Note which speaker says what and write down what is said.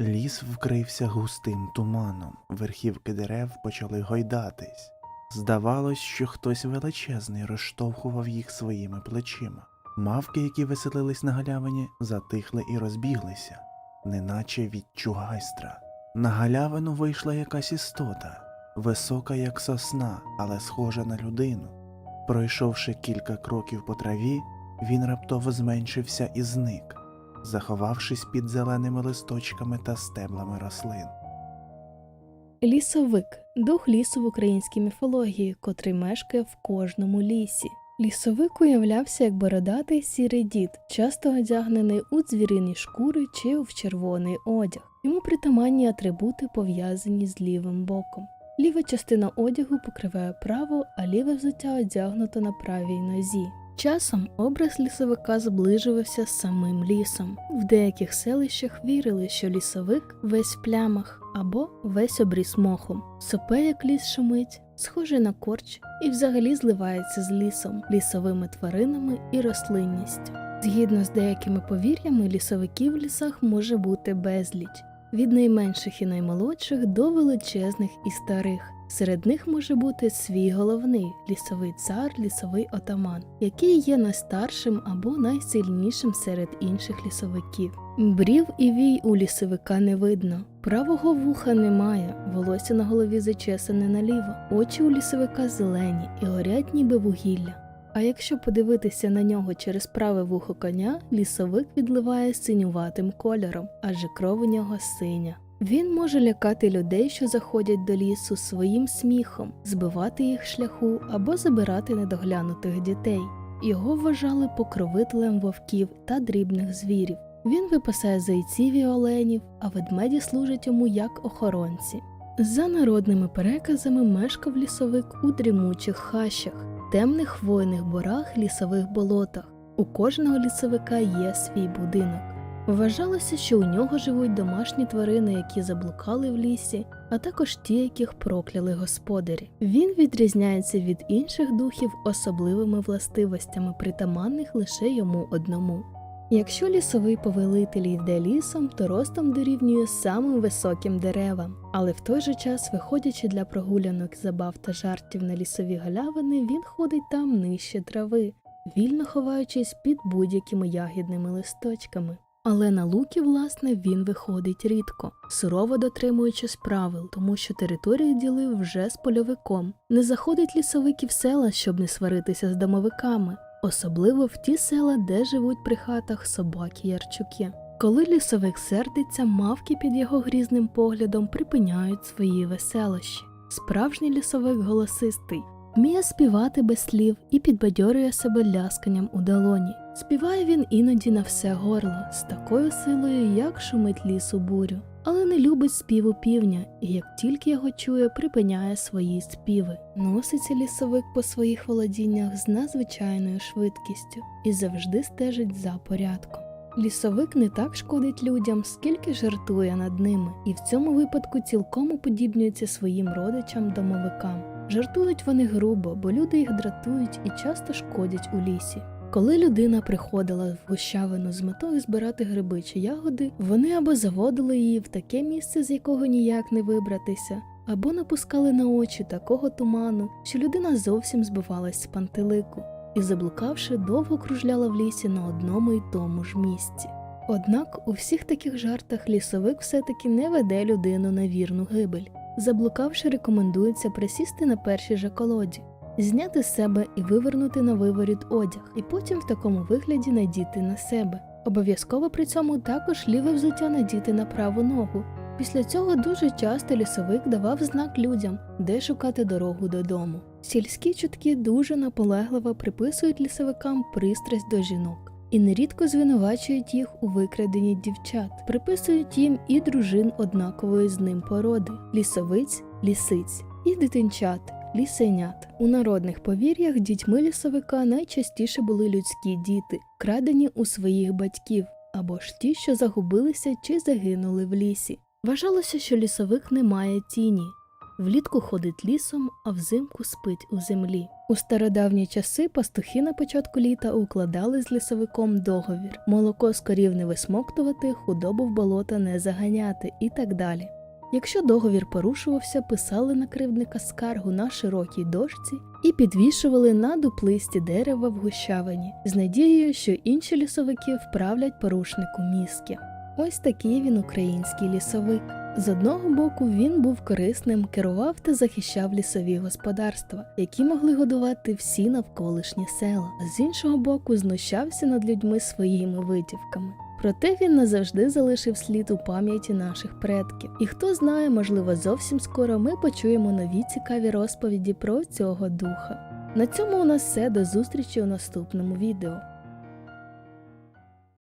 Speaker 1: Ліс вкрився густим туманом, верхівки дерев почали гойдатись. Здавалось, що хтось величезний розштовхував їх своїми плечима. Мавки, які веселились на галявині, затихли і розбіглися, неначе від чугайстра. На галявину вийшла якась істота, висока, як сосна, але схожа на людину. Пройшовши кілька кроків по траві, він раптово зменшився і зник, заховавшись під зеленими листочками та стеблами рослин.
Speaker 2: Лісовик дух лісу в українській міфології, котрий мешкає в кожному лісі. Лісовик уявлявся як бородатий сірий дід, часто одягнений у звірині шкури чи в червоний одяг. Йому притаманні атрибути пов'язані з лівим боком. Ліва частина одягу покриває праву, а ліве взуття одягнуто на правій нозі. Часом образ лісовика зближувався з самим лісом. В деяких селищах вірили, що лісовик весь в плямах або весь обріс мохом. Сопе, як ліс шумить, схожий на корч і взагалі зливається з лісом, лісовими тваринами і рослинністю. Згідно з деякими повір'ями, лісовиків в лісах може бути безліч від найменших і наймолодших до величезних і старих. Серед них може бути свій головний лісовий цар, лісовий отаман, який є найстаршим або найсильнішим серед інших лісовиків. Брів і вій у лісовика не видно, правого вуха немає, волосся на голові зачесане наліво, очі у лісовика зелені і горять ніби вугілля. А якщо подивитися на нього через праве вухо коня, лісовик відливає синюватим кольором, адже кров у нього синя. Він може лякати людей, що заходять до лісу своїм сміхом, збивати їх шляху або забирати недоглянутих дітей. Його вважали покровителем вовків та дрібних звірів. Він випасає зайців і оленів, а ведмеді служать йому як охоронці. За народними переказами мешкав лісовик у дрімучих хащах, темних хвойних борах, лісових болотах. У кожного лісовика є свій будинок. Вважалося, що у нього живуть домашні тварини, які заблукали в лісі, а також ті, яких прокляли господарі. Він відрізняється від інших духів особливими властивостями, притаманних лише йому одному. Якщо лісовий повелитель йде лісом, то ростом дорівнює самим високим деревам, але в той же час, виходячи для прогулянок, забав та жартів на лісові галявини, він ходить там нижче трави, вільно ховаючись під будь-якими ягідними листочками. Але на луки, власне, він виходить рідко, сурово дотримуючись правил, тому що територію ділив вже з польовиком. Не заходить лісовики в села, щоб не сваритися з домовиками, особливо в ті села, де живуть при хатах собаки ярчуки. Коли лісовик сердиться, мавки під його грізним поглядом припиняють свої веселощі. Справжній лісовик голосистий, вміє співати без слів і підбадьорює себе лясканням у долоні. Співає він іноді на все горло з такою силою, як шумить ліс у бурю, але не любить співу півня, і як тільки його чує, припиняє свої співи. Носиться лісовик по своїх володіннях з надзвичайною швидкістю і завжди стежить за порядком. Лісовик не так шкодить людям, скільки жартує над ними, і в цьому випадку цілком уподібнюється своїм родичам домовикам. Жартують вони грубо, бо люди їх дратують і часто шкодять у лісі. Коли людина приходила в гущавину з метою збирати гриби чи ягоди, вони або заводили її в таке місце, з якого ніяк не вибратися, або напускали на очі такого туману, що людина зовсім збивалась з пантелику і, заблукавши, довго кружляла в лісі на одному й тому ж місці. Однак у всіх таких жартах лісовик все-таки не веде людину на вірну гибель. Заблукавши, рекомендується присісти на першій же колоді, зняти з себе і вивернути на виворіт одяг, і потім в такому вигляді надіти на себе. Обов'язково при цьому також ліве взуття надіти на праву ногу. Після цього дуже часто лісовик давав знак людям, де шукати дорогу додому. Сільські чутки дуже наполегливо приписують лісовикам пристрасть до жінок і нерідко звинувачують їх у викраденні дівчат, приписують їм і дружин однакової з ним породи лісовиць, лісиць і дитинчат. Лісенят у народних повір'ях дітьми лісовика найчастіше були людські діти, крадені у своїх батьків, або ж ті, що загубилися чи загинули в лісі. Вважалося, що лісовик не має тіні, Влітку ходить лісом, а взимку спить у землі. У стародавні часи пастухи на початку літа укладали з лісовиком договір: молоко з корів не висмоктувати, худобу в болото не заганяти і так далі. Якщо договір порушувався, писали на кривдника скаргу на широкій дошці і підвішували на дуплисті дерева в гущавині з надією, що інші лісовики вправлять порушнику мізки. Ось такий він український лісовик. З одного боку він був корисним, керував та захищав лісові господарства, які могли годувати всі навколишні села, а з іншого боку знущався над людьми своїми витівками. Проте він назавжди залишив слід у пам'яті наших предків. І хто знає, можливо, зовсім скоро ми почуємо нові цікаві розповіді про цього духа. На цьому у нас все до зустрічі у наступному відео.